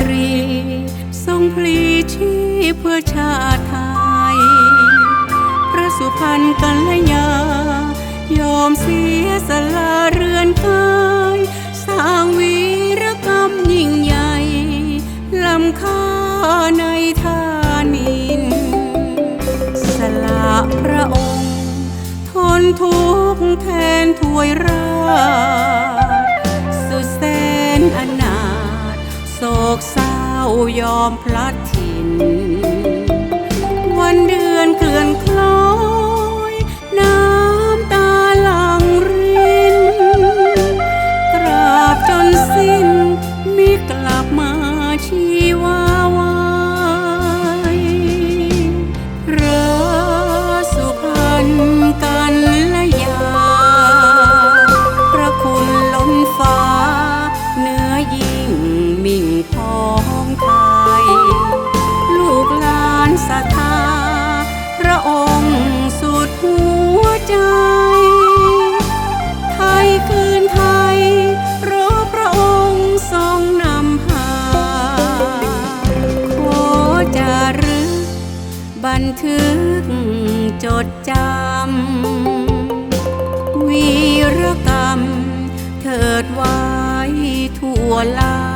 ตรีทรงพลีชีพเพื่อชาติไทย พระสุพรรณกัลยา ยอมเสียสละเรือนกายสร้างวีรกรรมยิ่งใหญ่ ลำค่าในธานิน สละพระองค์ ทนทุกข์แทนถวยรา กเศร้ายอมพลัดถิ่น วันเดือนเคลื่อนคล้อ ไทย ลูกหลานศรัทธา พระองค์สุดหัวใจ ไทยคืนไทยราะพระองค์ทรงนำพา ขอจารึก บันทึกจดจำ วีรกรรมเถิดไว้ทั่วลา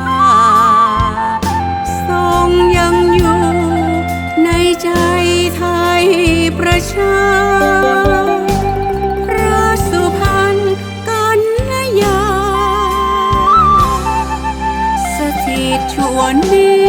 ชาราสุพรรณกันยาสถิตชั่วนิ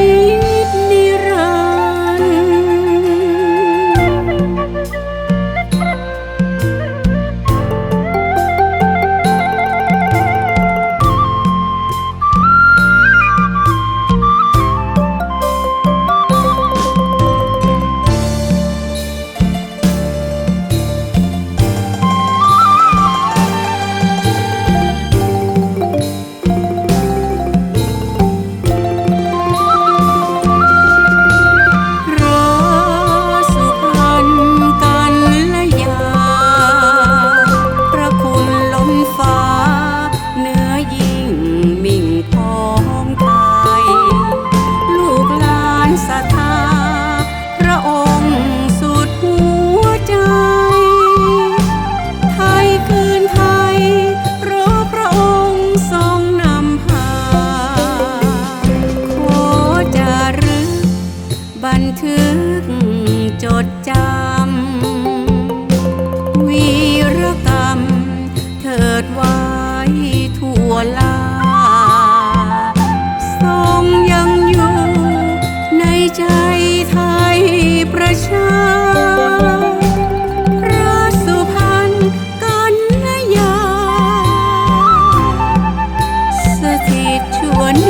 ศรัธาพระองค์สุดหัวใจ ไทยคืนไทยราะพระองค์ทรงนำพา ขอจรบันทึกจดจำ วีรกรรม เถิดไว้ทั่วลา one